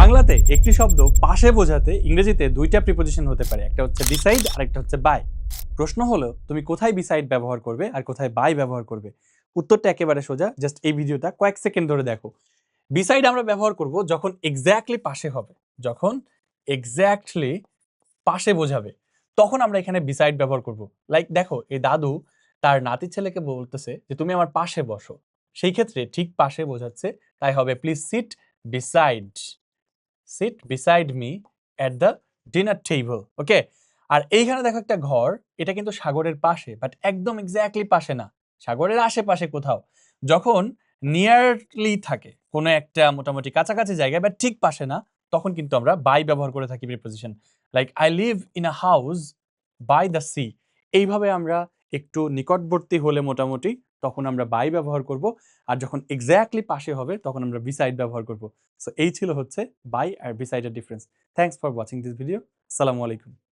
বাংলাতে একটি শব্দ পাশে বোঝাতে ইংরেজিতে দুইটা প্রিপোজিশন হতে পারে, একটা হচ্ছে বিসাইড আর একটা হচ্ছে বাই প্রশ্ন হলো, তুমি কোথায় বিসাইড ব্যবহার করবে আর কোথায় বাই ব্যবহার করবে? উত্তরটা একেবারে সোজা জাস্ট এই ভিডিওটা কয়েক সেকেন্ড ধরে দেখো। বিসাইড আমরা ব্যবহার করব যখন এক্স্যাক্টলি পাশে হবে, যখন এক্স্যাক্টলি পাশে বোঝাবে, তখন আমরা এখানে বিসাইড ব্যবহার করব। লাইক দেখো, এই দাদু তার নাতি ছেলেকে বলতেছে যে, তুমি আমার পাশে বসো। সেই ক্ষেত্রে ঠিক পাশে বোঝাচ্ছে, তাই হবে please sit beside sit beside me at the dinner table okay আর এইখানে দেখো একটা ঘর, এটা কিন্তু সাগরের পাশে বাট একদম এক্স্যাক্টলি পাশে না। সাগরের আশেপাশে কোথাও। যখন নিয়ারলি থাকে, কোনো একটা মোটামুটি কাছাকাছি জায়গায় বাট ঠিক পাশে না, তখন কিন্তু আমরা বাই ব্যবহার করে থাকি preposition like I live in a house by the sea এইভাবে আমরা একটু নিকটবর্তী হলে মোটামুটি তখন আমরা বাই ব্যবহার করব। আর যখন এক্স্যাক্টলি পাশে হবে তখন আমরা বিসাইড ব্যবহার করব। সো এই ছিল হচ্ছে বাই আর বিসাইডের difference thanks for watching this video আসসালামু আলাইকুম